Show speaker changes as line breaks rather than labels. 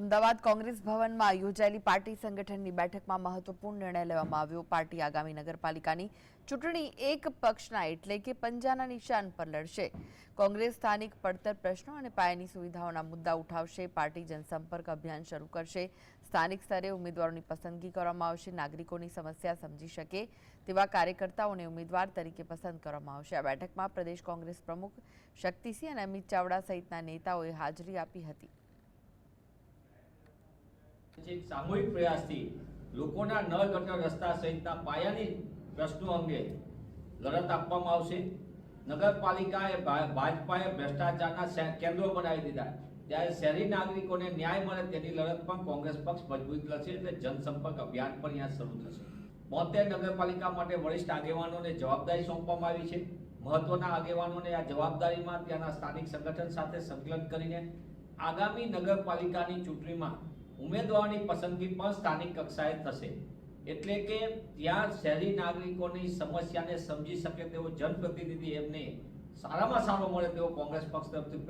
અમદાવાદ કોંગ્રેસ ભવનમાં યોજાયેલી પાર્ટી સંગઠનની બેઠકમાં મહત્વપૂર્ણ નિર્ણય લેવામાં આવ્યો. પાર્ટી આગામી નગરપાલિકાની ચૂંટણી એક પક્ષના એટલે કે પંજાના નિશાન પર લડશે. કોંગ્રેસ સ્થાનિક પડતર પ્રશ્નો અને પાયાની સુવિધાઓના મુદ્દા ઉઠાવશે. પાર્ટી જનસંપર્ક અભિયાન શરૂ કરશે. સ્થાનિક સ્તરે ઉમેદવારોની પસંદગી કરવામાં આવશે. નાગરિકોની સમસ્યા સમજી શકે તેવા કાર્યકર્તાઓને ઉમેદવાર તરીકે પસંદ કરવામાં આવશે. આ બેઠકમાં પ્રદેશ કોંગ્રેસ પ્રમુખ શક્તિસિંહ અને અમિત ચાવડા સહિતના નેતાઓએ હાજરી આપી હતી.
છે સામૂહિક પ્રયાસથી લોકોના નળ ગટર રસ્તા સહિતના પાયાની પ્રશ્નો અંગે લડત આપવામાં આવશે. નગરપાલિકાએ ભાજપાએ ભ્રષ્ટાચારના કેન્દ્રો બનાવી દીધા. ત્યારે શહેરી નાગરિકોને ન્યાય મળે તેની લડત પણ કોંગ્રેસ પક્ષ મજબૂત લશે એટલે જનસંપર્ક અભિયાન પણ અહીંયા શરૂ થશે. બોતેર નગરપાલિકા માટે વરિષ્ઠ આગેવાનોને જવાબદારી સોંપવામાં આવી છે. મહત્વના આગેવાનોને આ જવાબદારીમાં ત્યાંના સ્થાનિક સંગઠન સાથે સંકલન કરીને આગામી નગરપાલિકાની ચૂંટણીમાં ઉમેદવારોની પસંદગી પણ સ્થાનિક કક્ષાએ થશે. એટલે કે ત્યાં શહેરી નાગરિકોની સમસ્યાને સમજી શકે તેવો જનપ્રતિનિધિ એમને સારામાં સારો મળે તેવો કોંગ્રેસ પક્ષ તરફથી